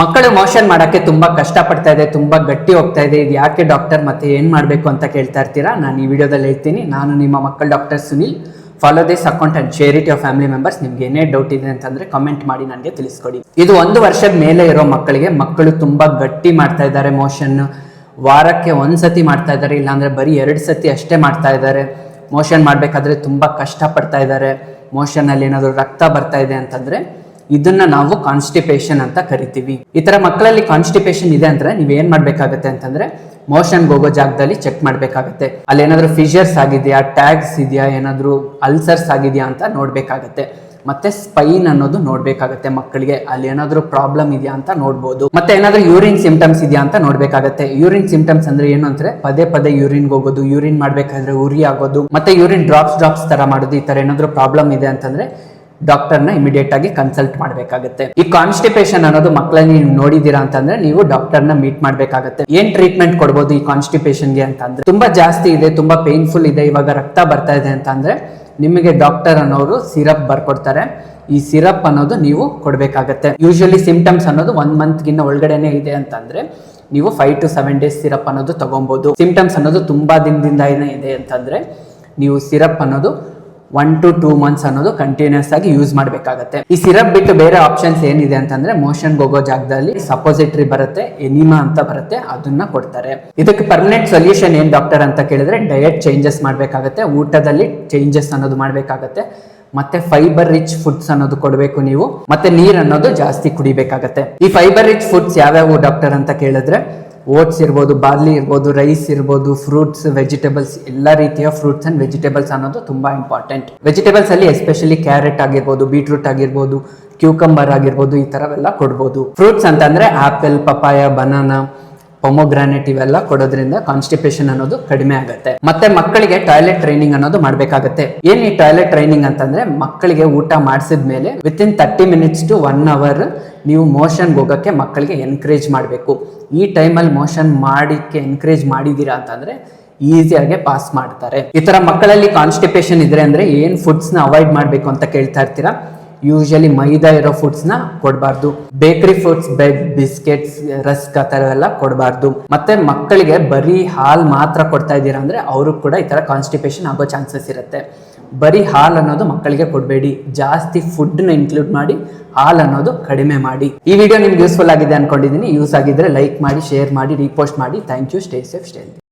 ಮಕ್ಕಳು ಮೋಷನ್ ಮಾಡೋಕ್ಕೆ ತುಂಬ ಕಷ್ಟ ಪಡ್ತಾ ಇದೆ, ತುಂಬ ಗಟ್ಟಿ ಹೋಗ್ತಾ ಇದೆ. ಇದು ಯಾಕೆ ಡಾಕ್ಟರ್ ಮತ್ತೆ ಏನು ಮಾಡಬೇಕು ಅಂತ ಕೇಳ್ತಾ ಇರ್ತೀರಾ? ನಾನು ಈ ವಿಡಿಯೋದಲ್ಲಿ ಹೇಳ್ತೀನಿ. ನಾನು ನಿಮ್ಮ ಮಕ್ಕಳ doctor Sunil. Follow this account and share it family members ನಿಮ್ಗೆ ಏನೇ ಡೌಟ್ ಇದೆ ಅಂತಂದ್ರೆ ಕಮೆಂಟ್ ಮಾಡಿ ನನಗೆ ತಿಳಿಸ್ಕೊಡಿ. ಇದು ಒಂದು ವರ್ಷದ ಮೇಲೆ ಇರೋ ಮಕ್ಕಳಿಗೆ ಮಕ್ಕಳು ತುಂಬ ಗಟ್ಟಿ ಮಾಡ್ತಾ ಇದ್ದಾರೆ, ಮೋಷನ್. ವಾರಕ್ಕೆ ಒಂದ್ಸತಿ ಮಾಡ್ತಾ ಇದ್ದಾರೆ, ಇಲ್ಲಾಂದ್ರೆ ಬರೀ ಎರಡು ಸತಿ ಅಷ್ಟೇ ಮಾಡ್ತಾ ಇದ್ದಾರೆ. ಮೋಷನ್ ಮಾಡಬೇಕಾದ್ರೆ ತುಂಬ ಕಷ್ಟ ಪಡ್ತಾ ಇದ್ದಾರೆ. ಮೋಷನ್ ಅಲ್ಲಿ ಏನಾದರೂ ರಕ್ತ ಬರ್ತಾ ಇದೆ ಅಂತಂದ್ರೆ ಇದನ್ನ ನಾವು ಕಾನ್ಸ್ಟಿಪೇಷನ್ ಅಂತ ಕರಿತೀವಿ. ಈ ತರ ಮಕ್ಕಳಲ್ಲಿ ಕಾನ್ಸ್ಟಿಪೇಷನ್ ಇದೆ ಅಂದ್ರೆ ನೀವ್ ಏನ್ ಮಾಡ್ಬೇಕಾಗತ್ತೆ ಅಂತಂದ್ರೆ ಮೋಷನ್ ಹೋಗೋ ಜಾಗದಲ್ಲಿ ಚೆಕ್ ಮಾಡ್ಬೇಕಾಗತ್ತೆ. ಅಲ್ಲಿ ಏನಾದ್ರು ಫಿಶರ್ಸ್ ಆಗಿದೆಯಾ ಟ್ಯಾಗ್ಸ್ ಇದೆಯಾ, ಏನಾದ್ರು ಅಲ್ಸರ್ಸ್ ಆಗಿದೆಯಾ ಅಂತ ನೋಡ್ಬೇಕಾಗತ್ತೆ. ಮತ್ತೆ ಸ್ಪೈನ್ ಅನ್ನೋದು ನೋಡ್ಬೇಕಾಗತ್ತೆ ಮಕ್ಕಳಿಗೆ. ಅಲ್ಲಿ ಏನಾದ್ರು ಪ್ರಾಬ್ಲಮ್ ಇದೆಯಾ ಅಂತ ನೋಡ್ಬೋದು. ಮತ್ತೆ ಏನಾದ್ರು ಯೂರಿನ್ ಸಿಂಪ್ಟಮ್ಸ್ ಇದೆಯಾ ಅಂತ ನೋಡ್ಬೇಕಾಗತ್ತೆ. ಯೂರಿನ್ ಸಿಂಪ್ಟಮ್ಸ್ ಅಂದ್ರೆ ಏನು ಅಂದ್ರೆ ಪದೇ ಪದೇ ಯೂರಿನ್ ಹೋಗೋದು ಯೂರಿನ್ ಮಾಡ್ಬೇಕಾದ್ರೆ ಉರಿ ಆಗೋದು, ಮತ್ತೆ ಯೂರಿನ್ ಡ್ರಾಪ್ಸ್ ಡ್ರಾಪ್ಸ್ ತರ ಮಾಡೋದು, ಈ ತರ ಏನಾದ್ರು ಪ್ರಾಬ್ಲಮ್ ಇದೆ ಅಂತಂದ್ರೆ ಡಾಕ್ಟರ್ನ ಇಮಿಡಿಯೇಟ್ ಆಗಿ ಕನ್ಸಲ್ಟ್ ಮಾಡಬೇಕಾಗುತ್ತೆ. ಈ ಕಾನ್ಸ್ಟಿಪೇಷನ್ ಅನ್ನೋದು ಮಕ್ಕಳನ್ನ ನೀವು ನೋಡಿದೀರಾ ಅಂತಂದ್ರೆ ನೀವು ಡಾಕ್ಟರ್ನ ಮೀಟ್ ಮಾಡಬೇಕಾಗುತ್ತೆ. ಏನ್ ಟ್ರೀಟ್ಮೆಂಟ್ ಕೊಡ್ಬೋದು ಈ ಕಾನ್ಸ್ಟಿಪೇಷನ್ಗೆ ಅಂತಂದ್ರೆ? ತುಂಬಾ ಜಾಸ್ತಿ ಇದೆ, ತುಂಬಾ ಪೇನ್ಫುಲ್ ಇದೆ, ಇವಾಗ ರಕ್ತ ಬರ್ತಾ ಇದೆ ಅಂತಂದ್ರೆ ನಿಮಗೆ ಡಾಕ್ಟರ್ ಅನ್ನೋರು ಸಿರಪ್ ಬರ್ಕೊಡ್ತಾರೆ. ಈ ಸಿರಪ್ ಅನ್ನೋದು ನೀವು ಕೊಡಬೇಕಾಗತ್ತೆ. ಯೂಶಲಿ ಸಿಂಪ್ಟಮ್ಸ್ ಅನ್ನೋದು ಒನ್ ಮಂತ್ಗಿನ್ನ ಒಳಗಡೆನೆ ಇದೆ ಅಂತಂದ್ರೆ ನೀವು five to seven days syrup ಅನ್ನೋದು ತಗೊಬಹುದು ಸಿಂಪ್ಟಮ್ಸ್ ಅನ್ನೋದು ತುಂಬಾ ದಿನದಿಂದ ಏನೇ ಇದೆ ಅಂತಂದ್ರೆ ನೀವು ಸಿರಪ್ ಅನ್ನೋದು ಒನ್ ಟು ಟೂ ಮಂತ್ಸ್ ಅನ್ನೋದು ಕಂಟಿನ್ಯೂಸ್ ಆಗಿ ಯೂಸ್ ಮಾಡಬೇಕಾಗತ್ತೆ. ಈ ಸಿರಪ್ ಬಿಟ್ಟು ಬೇರೆ ಆಪ್ಷನ್ಸ್ ಏನಿದೆ ಅಂತಂದ್ರೆ ಮೋಷನ್ ಹೋಗೋ ಜಾಗದಲ್ಲಿ ಸಪೋಸಿಟ್ರಿ ಬರುತ್ತೆ ಎನಿಮಾ ಅಂತ ಬರುತ್ತೆ, ಅದನ್ನ ಕೊಡ್ತಾರೆ. ಇದಕ್ಕೆ ಪರ್ಮನೆಂಟ್ ಸೊಲ್ಯೂಷನ್ ಏನ್ ಡಾಕ್ಟರ್ ಅಂತ ಕೇಳಿದ್ರೆ ಡಯಟ್ ಚೇಂಜಸ್ ಮಾಡಬೇಕಾಗತ್ತೆ, ಊಟದಲ್ಲಿ ಚೇಂಜಸ್ ಅನ್ನೋದು ಮಾಡಬೇಕಾಗತ್ತೆ, ಮತ್ತೆ ಫೈಬರ್ ರಿಚ್ ಫುಡ್ಸ್ ಅನ್ನೋದು ಕೊಡಬೇಕು ನೀವು, ಮತ್ತೆ ನೀರ್ ಅನ್ನೋದು ಜಾಸ್ತಿ ಕುಡಿಬೇಕಾಗತ್ತೆ. ಈ ಫೈಬರ್ ರಿಚ್ ಫುಡ್ಸ್ ಯಾವ್ಯಾವು ಡಾಕ್ಟರ್ ಅಂತ ಕೇಳಿದ್ರೆ ಓಟ್ಸ್ ಇರ್ಬೋದು, ಬಾರ್ಲಿ ಇರ್ಬೋದು, ರೈಸ್ ಇರ್ಬೋದು, ಫ್ರೂಟ್ಸ್, ವೆಜಿಟೇಬಲ್ಸ್, ಎಲ್ಲ ರೀತಿಯ ಫ್ರೂಟ್ಸ್ ಅಂಡ್ ವೆಜಿಟೇಬಲ್ಸ್ ಅನ್ನೋದು ತುಂಬಾ ಇಂಪಾರ್ಟೆಂಟ್ ವೆಜಿಟೇಬಲ್ಸ್ ಅಲ್ಲಿ ಎಸ್ಪೆಷಲಿ ಕ್ಯಾರೆಟ್ ಆಗಿರ್ಬೋದು ಬೀಟ್ರೂಟ್ ಆಗಿರ್ಬೋದು ಕ್ಯೂಕಂಬರ್ ಆಗಿರ್ಬೋದು, ಈ ತರವೆಲ್ಲ ಕೊಡ್ಬೋದು. ಫ್ರೂಟ್ಸ್ ಅಂತಂದ್ರೆ ಆಪಲ್ ಪಪಾಯ ಬನಾನಾ ಪೊಮೊಗ್ರಾನೆಟ್ ಇವೆಲ್ಲ ಕೊಡೋದ್ರಿಂದ ಕಾನ್ಸ್ಟಿಪೇಷನ್ ಅನ್ನೋದು ಕಡಿಮೆ ಆಗುತ್ತೆ. ಮತ್ತೆ ಮಕ್ಕಳಿಗೆ ಟಾಯ್ಲೆಟ್ ಟ್ರೈನಿಂಗ್ ಅನ್ನೋದು ಮಾಡ್ಬೇಕಾಗತ್ತೆ. ಏನ್ ಈ ಟಾಯ್ಲೆಟ್ ಟ್ರೈನಿಂಗ್ ಅಂತಂದ್ರೆ ಮಕ್ಕಳಿಗೆ ಊಟ ಮಾಡಿಸಿದ ಮೇಲೆ within thirty minutes to one hour ನೀವು ಮೋಷನ್ ಹೋಗಕ್ಕೆ ಮಕ್ಕಳಿಗೆ ಎನ್ಕರೇಜ್ ಮಾಡಬೇಕು. ಈ ಟೈಮಲ್ಲಿ ಮೋಷನ್ ಮಾಡಿಕ್ಕೆ ಎನ್ಕರೇಜ್ ಮಾಡಿದೀರಾ ಅಂತಂದ್ರೆ ಈಸಿಯಾಗಿ ಪಾಸ್ ಮಾಡ್ತಾರೆ. ಈ ತರ ಮಕ್ಕಳಲ್ಲಿ ಕಾನ್ಸ್ಟಿಪೇಷನ್ ಇದ್ರೆ ಅಂದ್ರೆ ಏನ್ ಫುಡ್ಸ್ನ ಅವಾಯ್ಡ್ ಮಾಡ್ಬೇಕು ಅಂತ ಕೇಳ್ತಾ ಇರ್ತೀರಾ? ಯೂಶಲಿ ಮೈದಾ ಇರೋ ಫುಡ್ಸ್ನ ಕೊಡಬಾರ್ದು. Bakery foods bread biscuits rusk ಆ ಥರ ಎಲ್ಲ ಕೊಡಬಾರ್ದು. ಮತ್ತೆ ಮಕ್ಕಳಿಗೆ ಬರೀ ಹಾಲ್ ಮಾತ್ರ ಕೊಡ್ತಾ ಇದ್ದೀರಾ ಅಂದ್ರೆ ಅವ್ರಿಗೆ ಕೂಡ ಈ ತರ ಕಾನ್ಸ್ಟಿಪೇಷನ್ ಆಗೋ ಚಾನ್ಸಸ್ ಇರುತ್ತೆ. ಬರೀ ಹಾಲು ಅನ್ನೋದು ಮಕ್ಕಳಿಗೆ ಕೊಡಬೇಡಿ. ಜಾಸ್ತಿ ಫುಡ್ನ ಇನ್ಕ್ಲೂಡ್ ಮಾಡಿ ಹಾಲು ಅನ್ನೋದು ಕಡಿಮೆ ಮಾಡಿ. ಈ ವಿಡಿಯೋ ನಿಮ್ಗೆ ಯೂಸ್ಫುಲ್ ಆಗಿದೆ ಅನ್ಕೊಂಡಿದ್ದೀನಿ ಯೂಸ್ ಆಗಿದ್ರೆ ಲೈಕ್ ಮಾಡಿ ಶೇರ್ ಮಾಡಿ ರೀಪೋಸ್ಟ್ ಮಾಡಿ. Thank you stay safe stay